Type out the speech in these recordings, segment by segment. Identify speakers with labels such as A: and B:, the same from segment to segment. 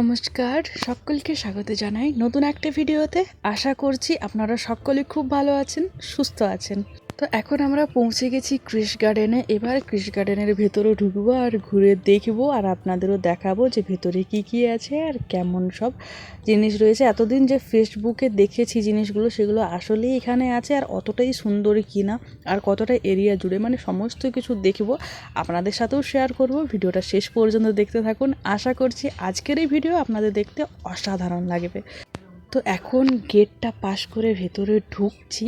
A: নমস্কার, সকলকে স্বাগত জানাই নতুন একটা ভিডিওতে। আশা করছি আপনারা সকলে খুব ভালো আছেন, সুস্থ আছেন। তো এখন আমরা পৌঁছে গেছি ক্রিশ গার্ডেনে। এবার ক্রিশ গার্ডেনের ভেতরে ঢুকবো আর ঘুরে দেখব আর আপনাদেরও দেখাবো যে ভেতরে কি কি আছে আর কেমন সব জিনিস রয়েছে। এতদিন যে ফেসবুকে দেখেছি জিনিসগুলো, সেগুলো আসলেই এখানে আছে আর অতটাই সুন্দর কি না আর কতটা এরিয়া জুড়ে মানে সমস্ত কিছু দেখব। আপনাদের সাথেও শেয়ার করব। ভিডিওটা শেষ পর্যন্ত দেখতে থাকুন। আশা করছি আজকের এই ভিডিও আপনাদের দেখতে অসাধারণ লাগবে। তো এখন গেটটা পাশ করে ভেতরে ঢুকছি।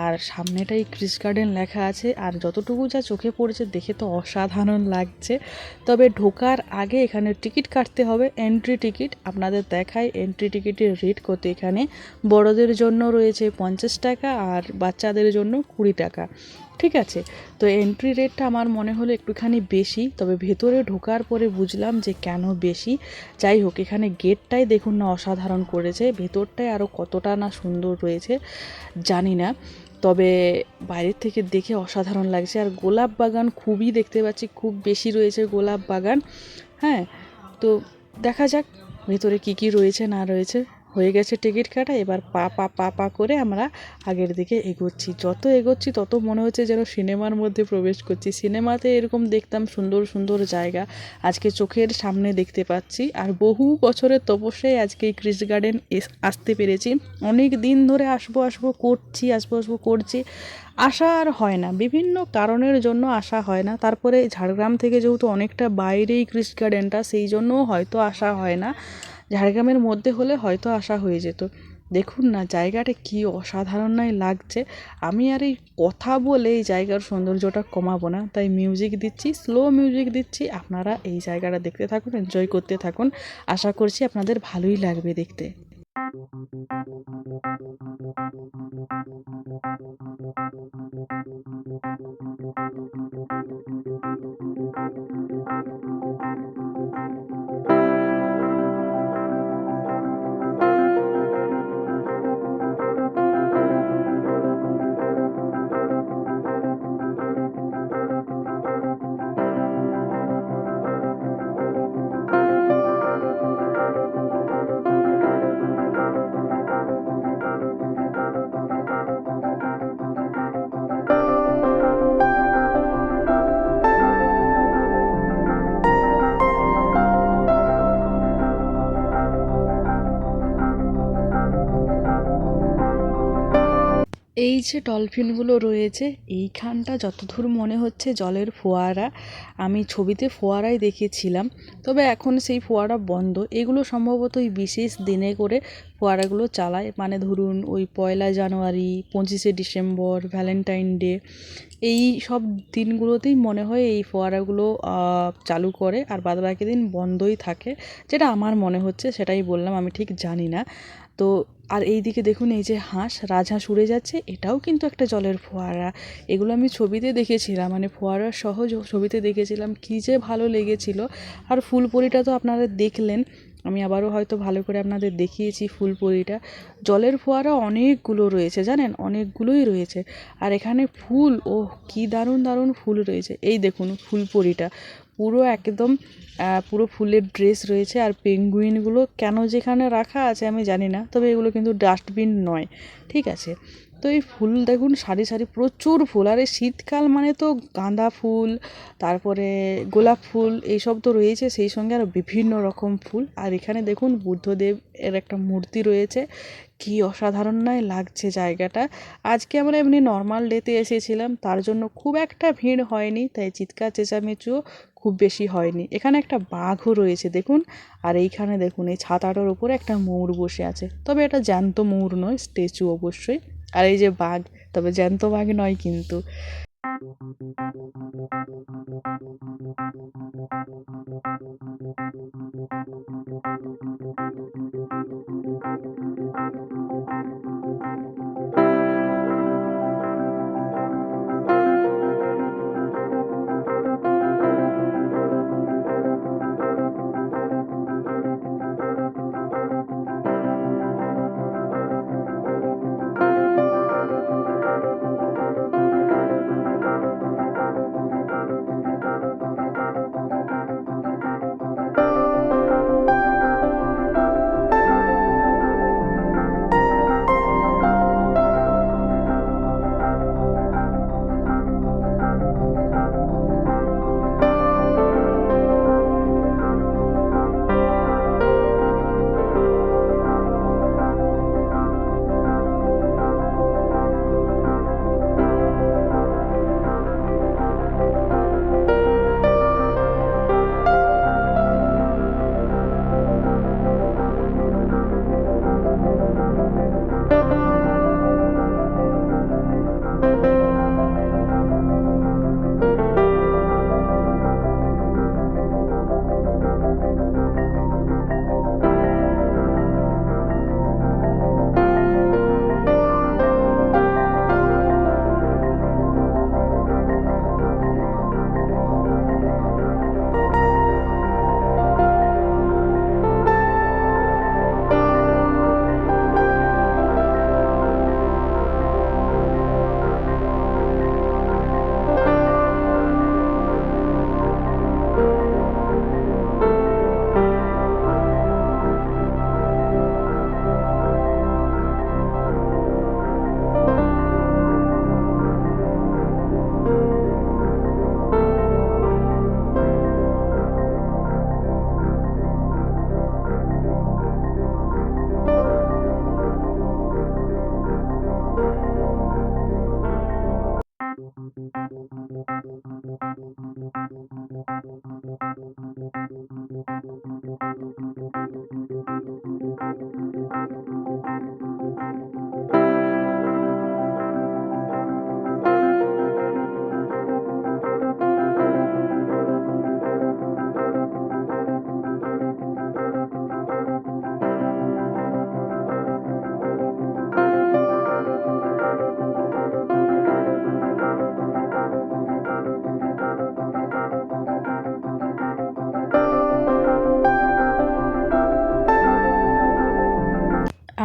A: আর সামনেটাই ক্রিস গার্ডেন লেখা আছে, আর যতটুকু যা চোখে পড়েছে দেখে তো অসাধারণ লাগছে। তবে ঢোকার আগে এখানে টিকিট কাটতে হবে এন্ট্রি টিকিট আপনাদের দেখায় এন্ট্রি টিকিটের রেট কত এখানে। বড়দের জন্য রয়েছে পঞ্চাশ টাকা আর বাচ্চাদের জন্য কুড়ি টাকা। ঠিক আছে? তো এন্ট্রি রেটটা আমার মনে হলো একটুখানি বেশি, তবে ভেতরে ঢোকার পরে বুঝলাম যে কেন বেশি। যাই হোক, এখানে গেটটাই দেখুন না অসাধারণ করেছে, ভেতরটাই আরও কতটা না সুন্দর রয়েছে, জানি না। তবে বাইরের থেকে দেখে অসাধারণ লাগছে। আর গোলাপ বাগান খুবই দেখতে পাচ্ছি, খুব বেশি রয়েছে গোলাপ বাগান। হ্যাঁ তো দেখা যাক ভেতরে কী কী রয়েছে, না রয়েছে। হয়ে গেছে টিকিট কাটা, এবার পা পা পা পা করে আমরা আগের দিকে এগোচ্ছি। যত এগোচ্ছি, তত মনে হচ্ছে যেন সিনেমার মধ্যে প্রবেশ করছি। সিনেমাতে এরকম দেখতাম সুন্দর সুন্দর জায়গা আজকে চোখের সামনে দেখতে পাচ্ছি। আর বহু বছরের তপস্যায় আজকে এই ক্রিস গার্ডেন আসতে পেরেছি। অনেক দিন ধরে আসব আসব, করছি, আসব আসব, করছি। আসা আর হয় না। বিভিন্ন কারণের জন্য আসা হয় না। তারপরে ঝাড়গ্রাম থেকে যেহেতু অনেকটা বাইরেই ক্রিস গার্ডেনটা, সেই জন্যও হয়তো আসা হয় না। ঝাড়গ্রামের মধ্যে হলে হয়তো আসা হয়ে যেত। দেখুন না, জায়গাটা কি অসাধারণ লাগছে। আমি আর এই কথা বলে এই জায়গার সৌন্দর্যটা কমাবো না। তাই মিউজিক দিচ্ছি স্লো মিউজিক দিচ্ছি। আপনারা এই জায়গাটা দেখতে থাকুন এনজয় করতে থাকুন। আশা করছি আপনাদের ভালোই লাগবে দেখতে। যে ডলফিনগুলো রয়েছে। এইখানটা যতদূর মনে হচ্ছে জলের ফোয়ারা। আমি ছবিতে ফোয়ারাই দেখেছিলাম। তবে এখন সেই ফোয়ারা বন্ধ। এগুলো সম্ভবত ওই বিশেষ দিনে করে ফোয়ারাগুলো চালায়। মানে ধরুন ওই পয়লা জানুয়ারি, পঁচিশে ডিসেম্বর, ভ্যালেন্টাইন ডে, এই সব দিনগুলোতেই মনে হয় এই ফোয়ারাগুলো চালু করে। আর বাদবাকি দিন বন্ধই থাকে। যেটা আমার মনে হচ্ছে সেটাই বললাম, আমি ঠিক জানি না। তো আর এই দিকে দেখুন, এই যে হাঁস, রাজহাঁস উড়ে যাচ্ছে, এটাও কিন্তু একটা জলের ফোয়ারা। এগুলো আমি ছবিতে দেখেছিলাম মানে ফোয়ারা সহজ ছবিতে দেখেছিলাম, কী যে ভালো লেগেছিল। আর ফুলপরিটা তো আপনারা দেখলেন, আমি আবারও হয়তো ভালো করে আপনাদের দেখিয়েছি ফুলপরিটা। জলের ফোয়ারা অনেকগুলো রয়েছে, জানেন? অনেকগুলোই রয়েছে। আর এখানে ফুল ও কি দারুণ দারুণ ফুল রয়েছে। এই দেখুন ফুলপরিটা। পুরো একদম পুরো ফুলের ড্রেস রয়েছে আর পেঙ্গুইনগুলো কেন যেখানে রাখা আছে আমি জানি না, তবে এগুলো কিন্তু ডাস্টবিন নয়, ঠিক আছে? তো এই ফুল দেখুন, সারি সারি প্রচুর ফুল, আর এই শীতকাল মানে তো গাঁদা ফুল, তারপরে গোলাপ ফুল, এইসব তো রয়েছে, সেই সঙ্গে আরও বিভিন্ন রকম ফুল, আর এখানে দেখুন বুদ্ধদেব এর একটা মূর্তি রয়েছে, কি অসাধারণ নয় লাগছে জায়গাটা। আজকে আমরা এমনি নর্মাল ডেতে এসেছিলাম, তার জন্য খুব একটা ভিড় হয়নি, তাই চিৎকার চেঁচামেচিও খুব বেশি হয়নি। এখানে একটা বাঘও রয়েছে, দেখুন। আর এইখানে দেখুন, এই ছাতাটার উপরে একটা ময়ূর বসে আছে। তবে এটা জ্যান্ত ময়ূর নয়, স্ট্যাচু অবশ্যই। আর এই যে বাঘ, তবে জ্যান্ত বাঘ নয় কিন্তু।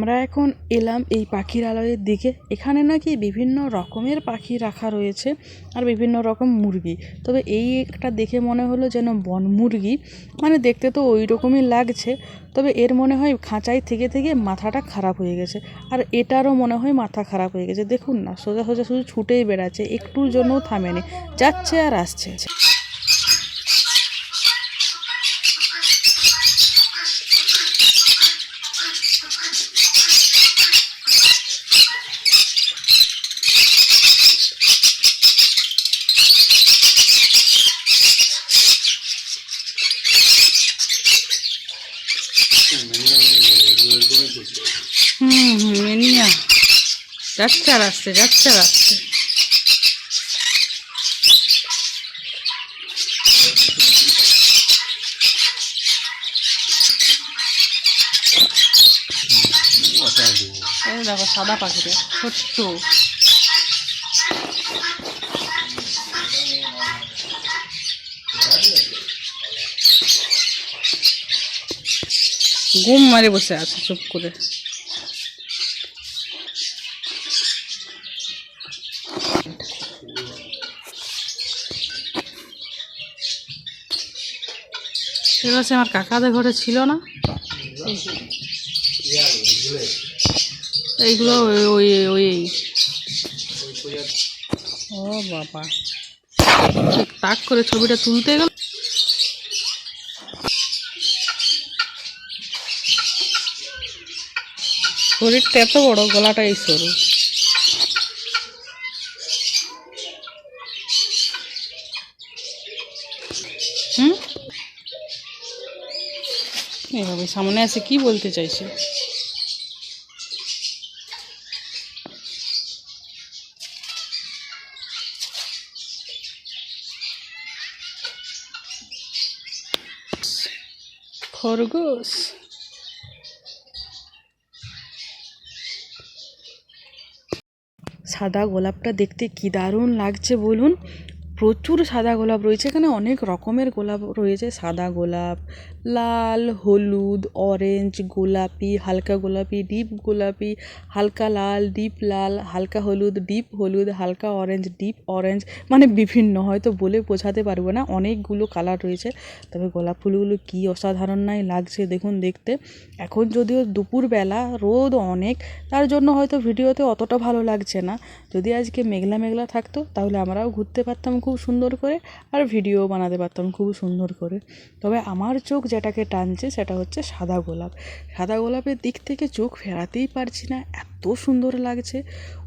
A: আমরা এখন এলাম এই পাখির আলয়ের দিকে। এখানে নাকি বিভিন্ন রকমের পাখি রাখা রয়েছে আর বিভিন্ন রকম মুরগি। তবে এই একটা দেখে মনে হলো যেন বন মুরগি। মানে দেখতে তো ওই রকমই লাগছে, তবে এর মনে হয় খাঁচায় থেকে থেকে মাথাটা খারাপ হয়ে গেছে। আর এটারও মনে হয় মাথা খারাপ হয়ে গেছে। দেখুন না, সোজা সোজা শুধু ছুটেই বেড়াচ্ছে, একটুর জন্যও থামেনি, যাচ্ছে আর আসছে। যাচ্ছে আর আসছে, যাচ্ছে আর আসছে। দেখো সাদা পাখিটা, ছোট্ট। ঘুম মারে বসে আছে, চুপ করে। সে আমার কাকাদের ঘরে ছিল না। এইগুলো ওই ওই ও বাবা। তাক করে ছবিটা তুলতে গেল। শরীরটা এত বড়, গলাটা এই সরু। এইভাবে সামনে এসে কি বলতে চাইছে? খরগোশ। সাদা গোলাপটা দেখতে কি দারুণ লাগছে বলুন। প্রচুর সাদা গোলাপ রয়েছে, এখানে অনেক রকমের গোলাপ রয়েছে, সাদা গোলাপ লাল, হলুদ অরেঞ্জ গোলাপি, হালকা গোলাপি, ডিপ গোলাপি, হালকা লাল, ডিপ লাল, হালকা হলুদ, ডিপ হলুদ, হালকা অরেঞ্জ ডিপ অরেঞ্জ মানে বিভিন্ন, হয়তো বলে বোঝাতে পারব না, অনেকগুলো কালার রয়েছে, তবে গোলাপ ফুলগুলো কী অসাধারণ নাই লাগছে দেখুন দেখতে। এখন যদিও দুপুরবেলা, রোদ অনেক, তার জন্য হয়তো ভিডিওতে অতটা ভালো লাগছে না। যদি আজকে মেঘলা মেঘলা থাকতো, তাহলে আমরাও ঘুরতে পারতাম খুব সুন্দর করে, আর ভিডিও বানাতে পারতাম খুব সুন্দর করে। তবে আমার চোখ যেটাকে টানছে সেটা হচ্ছে সাদা গোলাপ। সাদা গোলাপের দিক থেকে চোখ ফেরাতেই পারছি না, এত সুন্দর লাগছে।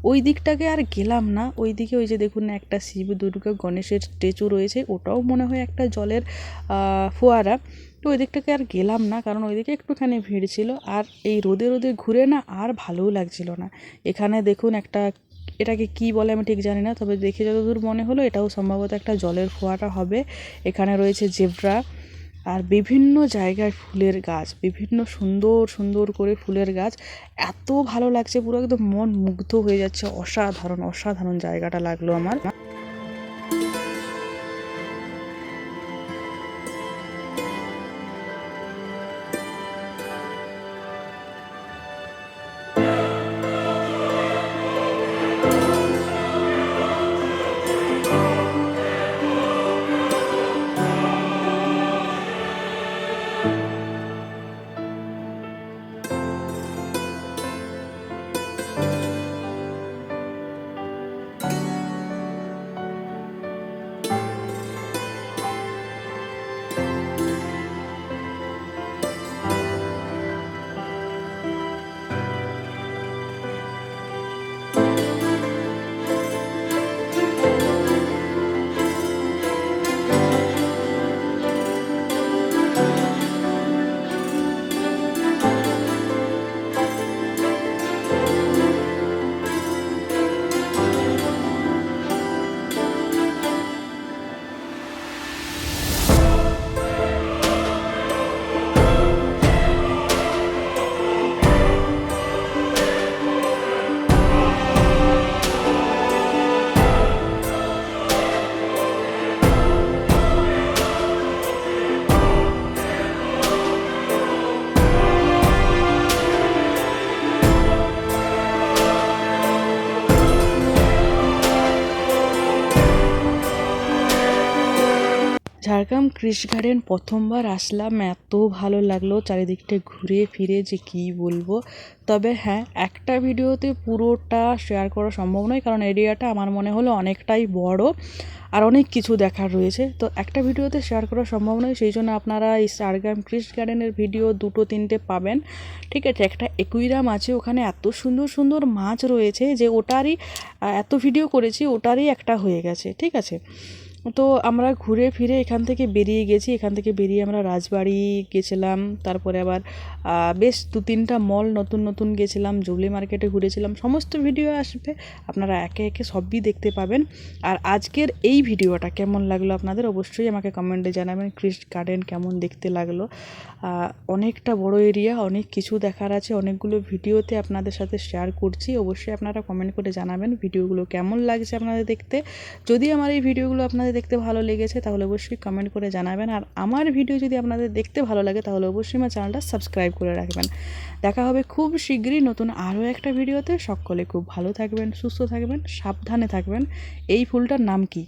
A: ওই দিকটাকে আর গেলাম না। ওই দিকে ওই যে দেখুন না একটা শিব দুর্গা গণেশের স্ট্যাচু রয়েছে, ওটাও মনে হয় একটা জলের ফোয়ারা। তো ওই দিকটাকে আর গেলাম না, কারণ ওইদিকে একটুখানি ভিড় ছিল। আর এই রোদে রোদে ঘুরে না আর ভালোও লাগছিল না। এখানে দেখুন একটা, এটাকে কি বলে আমি ঠিক জানি না, তবে দেখে যতদূর মনে হলো এটাও সম্ভবত একটা জলের ফোয়ারা হবে। এখানে রয়েছে জেব্রা। আর বিভিন্ন জায়গায় ফুলের গাছ, বিভিন্ন সুন্দর সুন্দর করে ফুলের গাছ। এত ভালো লাগছে, পুরো একদম মন মুগ্ধ হয়ে যাচ্ছে। অসাধারণ অসাধারণ জায়গাটা লাগল আমার। ঝাড়গ্রাম কৃষ গার্ডেন প্রথমবার আসলাম, এত ভালো লাগল চারিদিকটা ঘুরে ফিরে যে কি বলব। তবে হ্যাঁ একটা ভিডিওতে পুরোটা শেয়ার করা সম্ভব নয়, কারণ এরিয়াটা আমার মনে হলো অনেকটাই বড় আর অনেক কিছু দেখার রয়েছে। তো একটা ভিডিওতে শেয়ার করা সম্ভব নয়, সেই জন্য আপনারা এই ঝাড়গ্রাম কৃষ গার্ডেনের ভিডিও দুটো, তিনটে পাবেন। ঠিক আছে, একটা একুইরাম আছে, ওখানে এত সুন্দর সুন্দর মাছ রয়েছে যে ওটারই এত ভিডিও করেছি, ওটারই একটা হয়ে গেছে। ঠিক আছে? তো আমরা ঘুরে ফিরে এখান থেকে বেরিয়ে গেছি। এখান থেকে বেরিয়ে আমরা রাজবাড়ি গেছিলাম। তারপরে আবার বেশ দু তিনটা মল নতুন নতুন গেছিলাম। জুবলি মার্কেটে ঘুরেছিলাম। সমস্ত ভিডিও আসবে। আপনারা একে একে সবই দেখতে পাবেন। আর আজকের এই ভিডিওটা কেমন লাগল আপনাদের অবশ্যই আমাকে কমেন্টে জানাবেন। ক্রিস্ট গার্ডেন কেমন দেখতে লাগল? অনেকটা বড় এরিয়া অনেক কিছু দেখার আছে। অনেকগুলো ভিডিওতে আপনাদের সাথে শেয়ার করছি। অবশ্যই আপনারা কমেন্ট করে জানাবেন ভিডিওগুলো কেমন লাগছে আপনাদের দেখতে। যদি আমার এই ভিডিওগুলো আপনাদের দেখতে ভালো লেগেছে, তাহলে অবশ্যই কমেন্ট করে জানাবেন। আর আমার ভিডিও যদি আপনাদের দেখতে ভালো লাগে, তাহলে অবশ্যই আমার চ্যানেলটা সাবস্ক্রাইব করে রাখবেন। দেখা হবে খুব শীঘ্রই নতুন আরও একটা ভিডিওতে সকলে খুব ভালো থাকবেন, সুস্থ থাকবেন, সাবধানে থাকবেন। এই ফুলটার নাম কি?